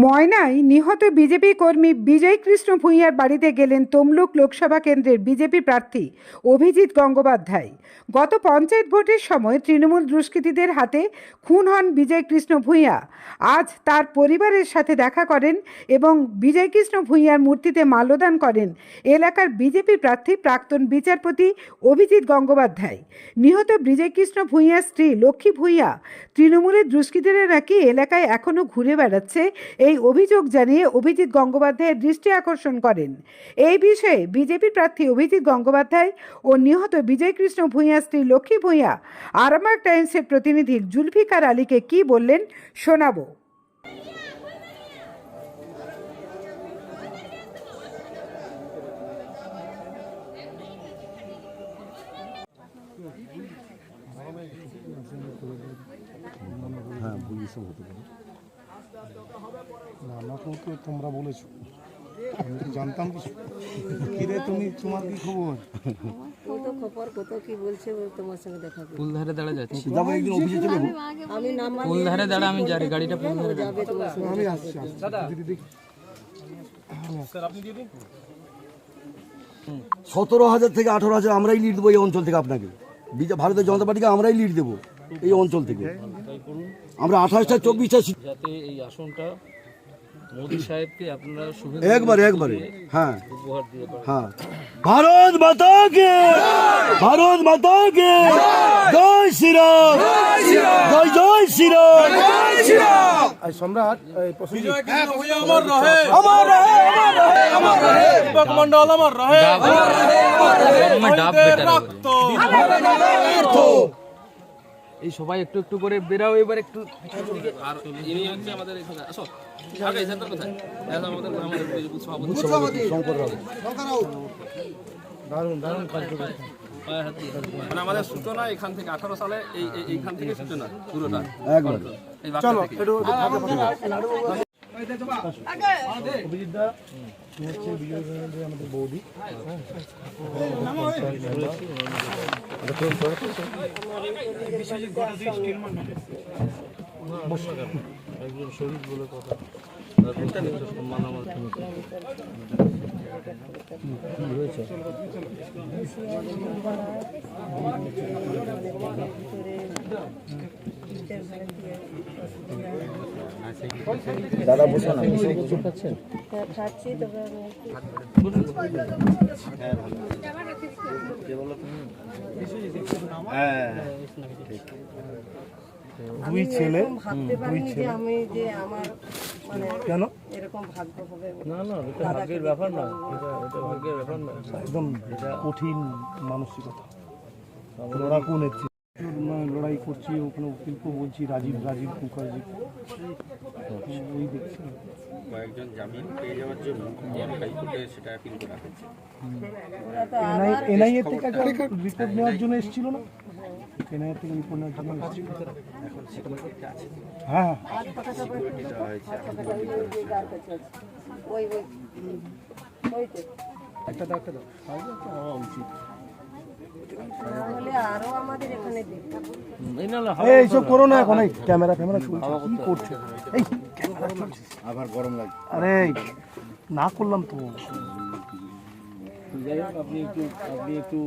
ময়নায় নিহত বিজেপি কর্মী বিজয় কৃষ্ণ ভূঁইয়ার বাড়িতে গেলেন তমলুক লোকসভা কেন্দ্রের বিজেপি প্রার্থী অভিজিৎ গঙ্গোপাধ্যায়। গত পঞ্চায়েত ভোটের সময় তৃণমূল দুষ্কৃতীদের হাতে খুন হন বিজয় কৃষ্ণ ভূঁইয়া। আজ তার পরিবারের সাথে দেখা করেন এবং বিজয় কৃষ্ণ ভূঁইয়ার মূর্তিতে মাল্যদান করেন এলাকার বিজেপি প্রার্থী প্রাক্তন বিচারপতি অভিজিৎ গঙ্গোপাধ্যায়। নিহত বিজয় কৃষ্ণ ভূঁইয়ার স্ত্রী লক্ষ্মী ভূঁইয়া তৃণমূলের দুষ্কৃতীরা নাকি এলাকায় এখনও ঘুরে বেড়াচ্ছে এই অভিযোগ জানিয়ে অভিজিৎ গঙ্গোপাধ্যায়ের দৃষ্টি আকর্ষণ করেন। এই বিষয়ে বিজেপি প্রার্থী অভিজিৎ গঙ্গোপাধ্যায় ও নিহত বিজয় কৃষ্ণ ভূঁইয়া, স্ত্রী লক্ষ্মী ভূঁইয়া আরামাক টাইমসের প্রতিনিধি জুলফিকার আলীকে কি বললেন শোনাবো। হ্যাঁ পুলিশও হতে পারে। না আমাকেও তো তোমরা বলেছ। আমি তো জানতাম কিছু। কিরে তুমি তোমার কি খবর? কত খবর কত কি বলছে ও তোমার সঙ্গে দেখা করবে। পুলধারে দাঁড়া যাচ্ছি। যাব একদিন অফিসে চলে যাব। আমি নাম্বার পুলধারে দাঁড়া আমি যাই গাড়িটা। যাবে তোমার সঙ্গে আমি আসছি আসছি। দিদি। দেখি সতেরো হাজার থেকে আঠারো হাজার আমরাই লিড দেবো এই অঞ্চল থেকে আপনাকে। বিজে- ভারতীয় জনতা পার্টিকে আমরাই লিড দেবো এই অঞ্চল থেকে। আমরা আঠাশটা চব্বিশটা যাতে এই আসনটা মোদি সাহেবকে আপনারা শুভেচ্ছা একবারে একবারে হ্যাঁ উপহার দিয়ে হ্যাঁ ভারত মাতা কে ভারত মাতা কে জয় শ্রীরাম জয় জয় শ্রীরাম সম্রাট এই সবাই একটু একটু করে বেরাও এবার একটু পিছনের আর ইনি হচ্ছে আমাদের এখানে আসো। আগে সেন্টার কোথায়? আমাদের আমাদের বুথ সভাপতি। শঙ্কর রাও। দারুণ মানে আমাদের সূচনা এখান থেকে আঠারো সালে এই এই- এইখান থেকে সূচনা পুরোটা। চলো বৌদি একজন শহীদ বলে কথা সম্মান আমার দাদা বসো না। খাচ্ছি তোমরা দুই ছেলে পারিনি যে আমি যে আমার মানে কেন? এরকম ভাগ্য হবে। না না এটা ভাগ্যের ব্যাপার না। এটা এটা ভাগ্যের ব্যাপার না। একদম কঠিন মানসিকতা। লড়াই করছি ওখানে উকিলকে বলছি রাজীব রাজীব মুখার্জি। ওই দেখছি। কয়েকজন জামিন পেয়ে যাওয়ার জন্য হাইকোর্টে সেটা অ্যাপিল করা হয়েছে। এনআই এনআইএ থেকে একটা রিপোর্ট নেওয়ার জন্য এসেছিল না? এনআইএ থেকে রিপোর্ট নেওয়ার জন্য এসেছিল। এখন সিকিউরিটিতে আছে। হ্যাঁ হয়েছে ওই ওই। ওই তো একটা দাও একটা দাও। হওয়া উচিত। এইসব করো না এখন ক্যামেরা ক্যামেরা কি করছ? এই ক্যামেরা আবার গরম লাগে। আরে না করলাম তো। যাই হোক আপনি একটু আপনি একটু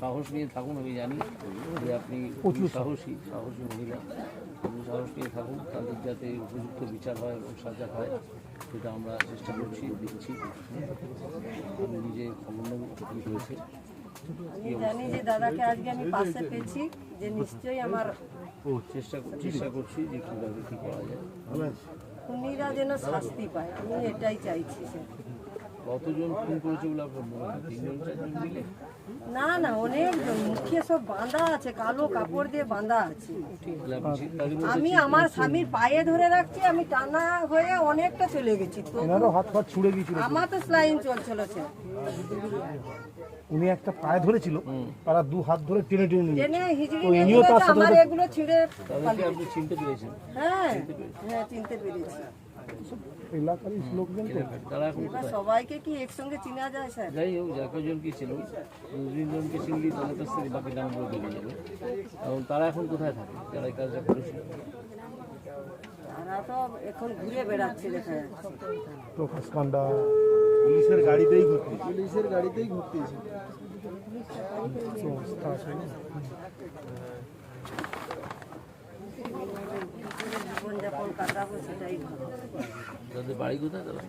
সাহস নিয়ে থাকুন আমি জানি যে আপনি প্রচুর সাহসী সাহসী মহিলা। আপনি সাহস নিয়ে থাকুন তাদের যাতে উপযুক্ত বিচার হয় এবং সাজা হয় সেটা আমরা চেষ্টা করছি দেখছি। আমি নিজে খবর নেব কি হয়েছে। আমি জানি যে দাদাকে আজকে আমি পাশে পেয়েছি যে নিশ্চয়ই আমার চেষ্টা চেষ্টা করছি যে কীভাবে কী করা যায়। খুনিরা যেন শাস্তি পায় আমি এটাই চাইছি স্যার কতজন খুন করেছে বলে আপনার মনে হয়? তিনজন চারজন মিলে? না না অনেকজন। মুখে সব বাঁধা আছে কালো কাপড় দিয়ে বাঁধা আছে। আমি আমার স্বামীর পায়ে ধরে রাখছি আমি টানা হয়ে অনেকটা চলে গেছি। তো এনারও হাত ফাত ছুড়ে গিয়েছিল। আমার তো স্লাইন চলছিল স্যার। উনি একটা পায়ে ধরেছিল তারা দু হাত ধরে টেনে টেনে নিয়ে ট্রেনে হিজড়ি নিয়ে আমার এগুলো ছিঁড়ে আপনি চিনতে পেরেছেন? হ্যাঁ হ্যাঁ চিনতে পেরেছি। এলাকারই লোকজন তারা এখন সবাইকে কি একসঙ্গে চিনা যায় স্যার? যাই হোক যা কজন কি ছিল দু তিনজনকে চিনলি তাদের কাছ থেকে বাকি নামগুলো বেরিয়ে যাবে। এবং তারা এখন কোথায় থাকে? যারা এই কাজটা করেছে। তারা তো এখন ঘুরে বেড়াচ্ছে দেখা যাচ্ছে। প্রকাশ পান্ডা। পুলিশের গাড়িতেই ঘুরতে পুলিশের গাড়িতেই ঘুরতে জীবনযাপন কাটাবো সেটাই ভালো তাদের বাড়ি কোথায় তারা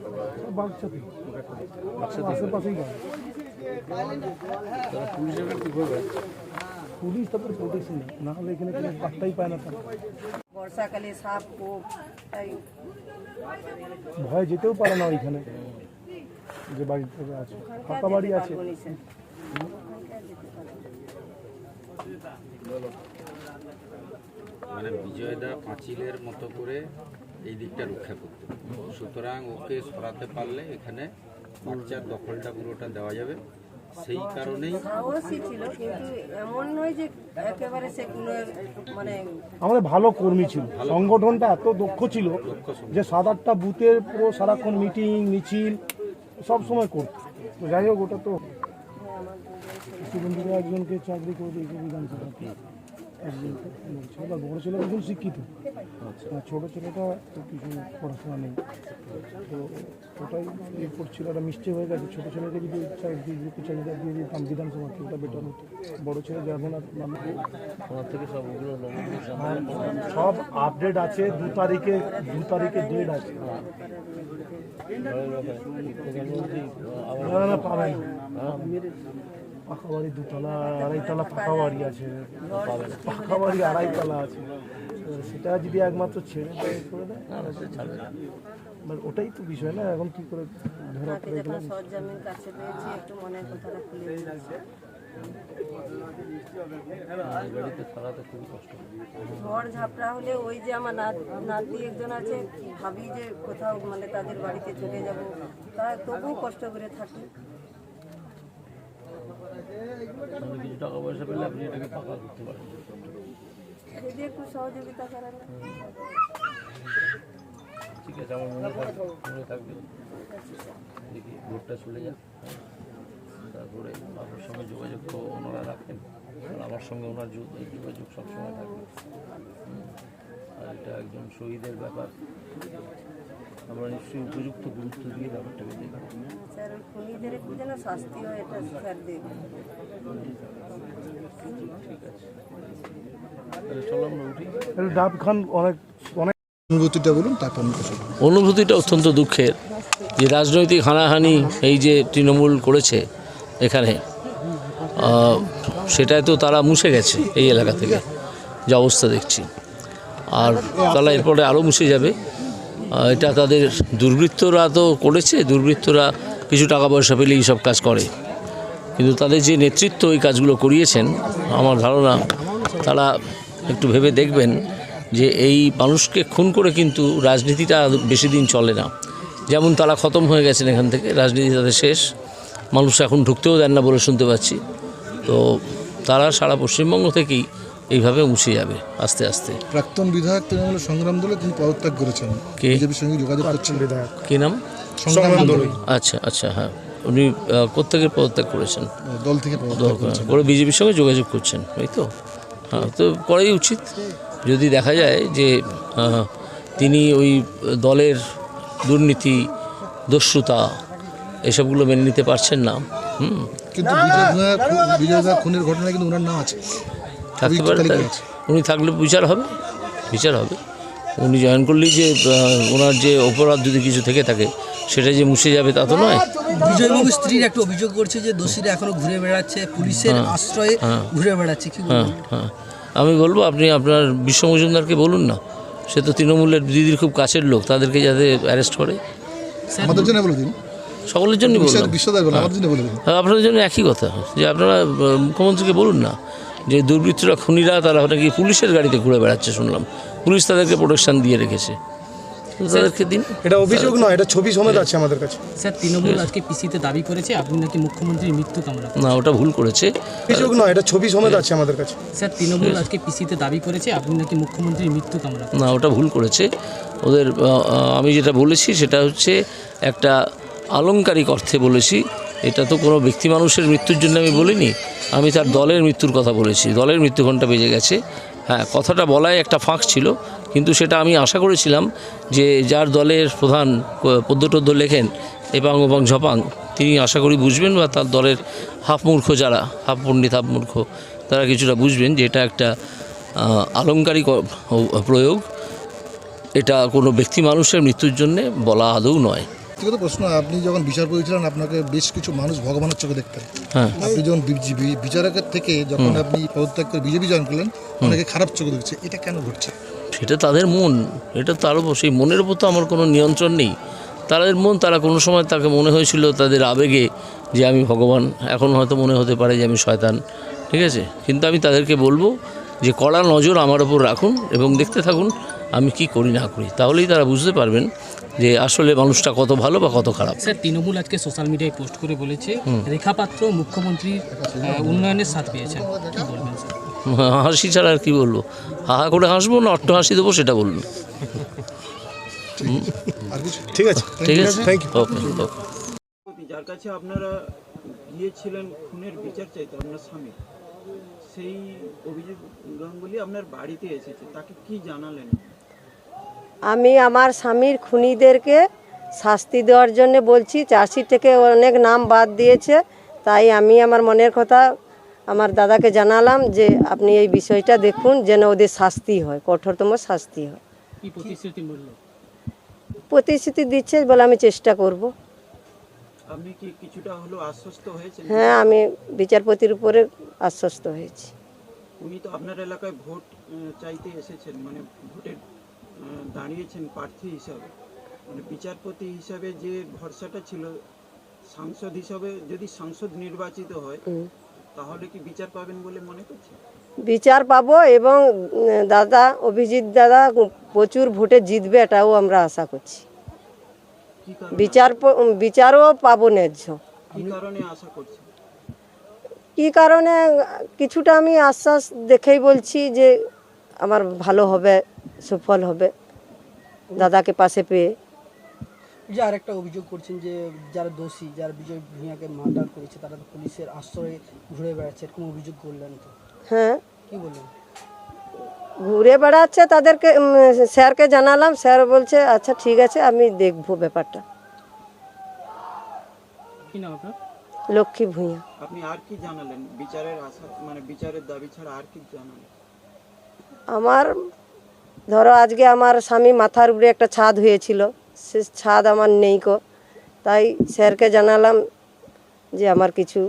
পুলিশের কাছে পুলিশ তারপরে প্রোটেকশন না হলে এখানে কোনো পাত্তাই পায় না তারা। বর্ষাকালে সাপ কোপ ভয় যেতেও পারে না ওইখানে। যে বাড়ি থেকে আছে। ফাঁকা বাড়ি আছে। মানে বিজয়দা পাঁচিলের মতো করে এই দিকটা রক্ষা করতে সুতরাং ওকে সরাতে পারলে এখানে বাচ্চার দখলটা পুরোটা দেওয়া যাবে। সেই কারণেই সাহসী ছিল কিন্তু এমন নয় যে একেবারে সে কোনো মানে আমাদের ভালো কর্মী ছিল। সংগঠনটা এত দক্ষ ছিল যে সাত আটটা বুথের পুরো সারাক্ষণ মিটিং মিছিল সব সময় করতো। তো যাই হোক ওটা তো সুগন্ধিরা একজনকে চাকরি করে দিয়েছে বিধানসভাতে। ছেলে বড় ছেলে একজন শিক্ষিত। আর ছোট ছেলেটা তো কিছু পড়াশোনা নেই। তো ওটাই ইয়ে করছিল ওটা মিষ্টি হয়ে গেছে। ছোট ছেলেকে যদি চাকরি চাকরিটা দিয়ে দিতাম বিধানসভাতে ওটা বেটার হতো। বড় ছেলে নাম থেকে সব আপডেট আছে দু তারিখে দু তারিখে ডেট আছে। না না পাবেন। পাকা বাড়ি দুতলা আড়াইতলা পাকা বাড়ি আছে। পাকা বাড়ি আড়াইতলা আছে। সেটা যদি একমাত্র ছেড়ে দেয় করে দেয় না না, সে ছাড়বে না। এবার ওটাই তো বিষয় না এখন কি করে ধরা পড়ে যখন কাছে পেয়েছি একটু মনের কথাটা খুলে ঝড় ঝাপটা হলে ওই যে আমার নাত- নাতি একজন আছে ভাবি যে কোথাও মানে তাদের বাড়িতে চলে যাব। তারা তবুও কষ্ট করে থাকি। মানে কিছু টাকা পয়সা পেলে আপনি এটাকে পাকা করতে পারেন। যদি একটু সহযোগিতা করেন। ঠিক আছে আমার মনে থাকবে মনে থাকবে। দেখি ভোটটা চলে যাক। হ্যাঁ। তারপরে আপনার সঙ্গে যোগাযোগ ওনারা রাখেন। আমার সঙ্গে ওনার যোগাযোগ সবসময় থাকবে আর এটা একজন শহীদের ব্যাপার। আমরা নিশ্চয়ই উপযুক্ত গুরুত্ব দিয়ে ব্যাপারটাকে দেখব স্যার ওই খুনিদের একটু যেন শাস্তি হয় এটা স্যার অনুভূতিটা বলুন তারপর। অনুভূতিটা অত্যন্ত দুঃখের যে রাজনৈতিক হানাহানি এই যে তৃণমূল করেছে এখানে সেটায় তো তারা মুছে গেছে এই এলাকা থেকে যে অবস্থা দেখছি। আর তারা এরপরে আরও মুছে যাবে। এটা তাদের দুর্বৃত্তরা তো করেছে, দুর্বৃত্তরা কিছু টাকা পয়সা পেলে সব কাজ করে। কিন্তু তাদের যে নেতৃত্ব এই কাজগুলো করিয়েছেন, আমার ধারণা তারা একটু ভেবে দেখবেন যে এই মানুষকে খুন করে কিন্তু রাজনীতিটা বেশি দিন চলে না। যেমন তারা খতম হয়ে গেছেন এখান থেকে, রাজনীতি তাদের শেষ। মানুষ এখন ঢুকতেও দেন না বলে শুনতে পাচ্ছি। তো তারা সারা পশ্চিমবঙ্গ থেকেই এইভাবে মুছে যাবে আস্তে আস্তে। প্রাক্তন বিধায়ক তৃণমূল সংগ্রাম দলে তিনি পদত্যাগ করেছেন। কে? বিজেপির সঙ্গে যোগাযোগ করছেন। বিধায়ক। কী নাম? সংগ্রাম দল। আচ্ছা আচ্ছা হ্যাঁ। উনি আহ, কোত্থেকে পদত্যাগ করেছেন? দল থেকে পদত্যাগ করেছেন। করে বিজেপির সঙ্গে যোগাযোগ করছেন এই তো? হ্যাঁ তো করাই উচিত। যদি দেখা যায় যে তিনি ওই দলের দুর্নীতি দস্যুতা এসবগুলো মেনে নিতে পারছেন না হুম? কিন্তু বিজয় বিজয় খুনের ঘটনায় কিন্তু ওনার নাম আছে। থাকতে পারে। উনি থাকলে বিচার হবে বিচার হবে। উনি জয়েন করলেই যে ওনার যে অপরাধ যদি কিছু থেকে থাকে সেটা যে মুছে যাবে তা তো নয়। বিজয়বাবু স্ত্রীর একটা অভিযোগ করছে যে দোষীরা এখনও ঘুরে বেড়াচ্ছে পুলিশের আশ্রয়ে ঘুরে বেড়াচ্ছে কি হ্যাঁ হ্যাঁ। আমি বলব আপনি আপনার বিশ্ব মজুমদারকে বলুন না। সে তো তৃণমূলের দিদির খুব কাছের লোক তাদেরকে যাতে অ্যারেস্ট করে। আমাদের জন্য বলে দিন। সকলের জন্য বলে দিন। হ্যাঁ, আপনাদের জন্য একই কথা। যে আপনারা মুখ্যমন্ত্রীকে বলুন না। যে দুর্বৃত্তরা খুনিরা তারা নাকি পুলিশের গাড়িতে ঘুরে বেড়াচ্ছে শুনলাম। পুলিশ তাদেরকে প্রোটেকশন দিয়ে রেখেছে। তাদেরকে দিন। এটা অভিযোগ নয় এটা ছবি সমেত আছে আমাদের কাছে। স্যার তৃণমূল আজকে পিসিতে দাবি করেছে আপনি নাকি মুখ্যমন্ত্রীর মৃত্যু কামনা না ওটা ভুল করেছে। অভিযোগ নয় এটা ছবি সমেত আছে আমাদের কাছে। স্যার তৃণমূল আজকে পিসিতে দাবি করেছে আপনি নাকি মুখ্যমন্ত্রীর মৃত্যু কামনা না ওটা ভুল করেছে। ওদের আমি যেটা বলেছি সেটা হচ্ছে একটা আলংকারিক অর্থে বলেছি। এটা তো কোনো ব্যক্তি মানুষের মৃত্যুর জন্য আমি বলিনি। আমি তার দলের মৃত্যুর কথা বলেছি। দলের মৃত্যুঘণ্টা বেজে গেছে। হ্যাঁ কথাটা বলাই একটা ফাঁক ছিল, কিন্তু সেটা আমি আশা করেছিলাম যে যার দলের প্রধান পদ্যটদ্য লেখেন এপাং ওপাং ঝপাং, তিনি আশা করি বুঝবেন বা তার দলের হাফ মূর্খ যারা, হাফ পণ্ডিত, হাফ মূর্খ, তারা কিছুটা বুঝবেন যে এটা একটা আলংকারিক প্রয়োগ। এটা কোনো ব্যক্তি মানুষের মৃত্যুর জন্যে বলা আদৌ নয়। ব্যক্তিগত প্রশ্ন আপনি যখন বিচারপতি ছিলেন আপনাকে বেশ কিছু মানুষ ভগবানের চোখে দেখতেন। হ্যাঁ। আপনি যখন বিচারকের থেকে যখন আপনি পদত্যাগ করে বিজেপি জয়েন করলেন অনেকে খারাপ চোখে দেখছে। এটা কেন ঘটছে? সেটা তাদের মন। এটা তার উপর সেই মনের উপর তো আমার কোনো নিয়ন্ত্রণ নেই। তাদের মন তারা কোনো সময় তাকে মনে হয়েছিল তাদের আবেগে যে আমি ভগবান। এখন হয়তো মনে হতে পারে যে আমি শয়তান। ঠিক আছে? কিন্তু আমি তাদেরকে বলব যে কড়া নজর আমার ওপর রাখুন এবং দেখতে থাকুন। আমি কি করি না করি? তাহলেই তারা বুঝতে পারবেন যে আসলে মানুষটা কত ভালো বা কত খারাপ। স্যার তৃণমূল আজকে সোশ্যাল মিডিয়ায় পোস্ট করে বলেছে রেখা পাত্র মুখ্যমন্ত্রীর উন্নয়নের সাথ পেয়েছেন। কি বলবেন হাসি ছাড়া আর কি বলব? হা হা করে হাসবো না অট্ট হাসি দেবো সেটা বলুন। ঠিক আছে। ঠিক আছে? থ্যাংক ওকে ওকে যার কাছে আপনারা গিয়েছিলেন খুনের বিচার চাইতে আপনার স্বামী সেই অভিজিৎ গাঙ্গুলি আপনার বাড়িতে এসেছে তাকে কি জানালেন? আমি আমার স্বামীর খুনিদেরকে শাস্তি দেওয়ার জন্য বলছি চার্জশিট থেকে অনেক নাম বাদ দিয়েছে তাই আমি আমার মনের কথা আমার দাদাকে জানালাম যে আপনি এই বিষয়টা দেখুন যেন ওদের শাস্তি হয় কঠোরতম শাস্তি হয়। প্রতিশ্রুতি দিচ্ছে বলে আমি চেষ্টা করব। হ্যাঁ আমি বিচারপতির উপরে আশ্বস্ত হয়েছি। উনি তো আপনার এলাকায় ভোট চাইতে এসেছেন মানে ভোটে আহ, দাঁড়িয়েছেন প্রার্থী হিসাবে। মানে বিচারপতি হিসাবে যে ভরসাটা ছিল সাংসদ হিসাবে যদি সাংসদ নির্বাচিত হয় তাহলে কি বিচার পাবেন বলে মনে করছেন? বিচার পাবো এবং দাদা অভিজিৎ দাদা প্রচুর ভোটে জিতবে এটাও আমরা আশা করছি। বিচার বিচারও পাবো ন্যায্য। কি কারণে আশা করছেন? কি কারণে কিছুটা আমি আশ্বাস দেখেই বলছি যে আমার ভালো হবে সফল হবে। দাদাকে পাশে পেয়ে। যে আরেকটা অভিযোগ করছেন যে যারা দোষী যারা বিজয় ভূঁইয়াকে মার্ডার করেছে তারা তো পুলিশের আশ্রয়ে ঘুরে বেড়াচ্ছে এরকম অভিযোগ করলেন তো। হ্যাঁ। কি বললেন? ঘুরে বেড়াচ্ছে তাদেরকে স্যারকে জানালাম স্যার বলছে আচ্ছা ঠিক আছে আমি দেখব ব্যাপারটা। কি নাম আপনার? লক্ষ্মী ভূঁইয়া। আপনি আর কি জানালেন? বিচারের আশা মানে বিচারের দাবি ছাড়া আর কি জানালেন? আমার ধরো আজকে আমার স্বামী মাথার উপরে একটা ছাদ হয়েছিল, সে ছাদ আমার নেই কো। তাই স্যারকে জানালাম যে আমার কিছু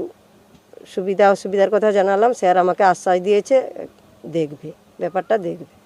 সুবিধা অসুবিধার কথা জানালাম, স্যার আমাকে আশ্বাস দিয়েছে, দেখবে, ব্যাপারটা দেখবে।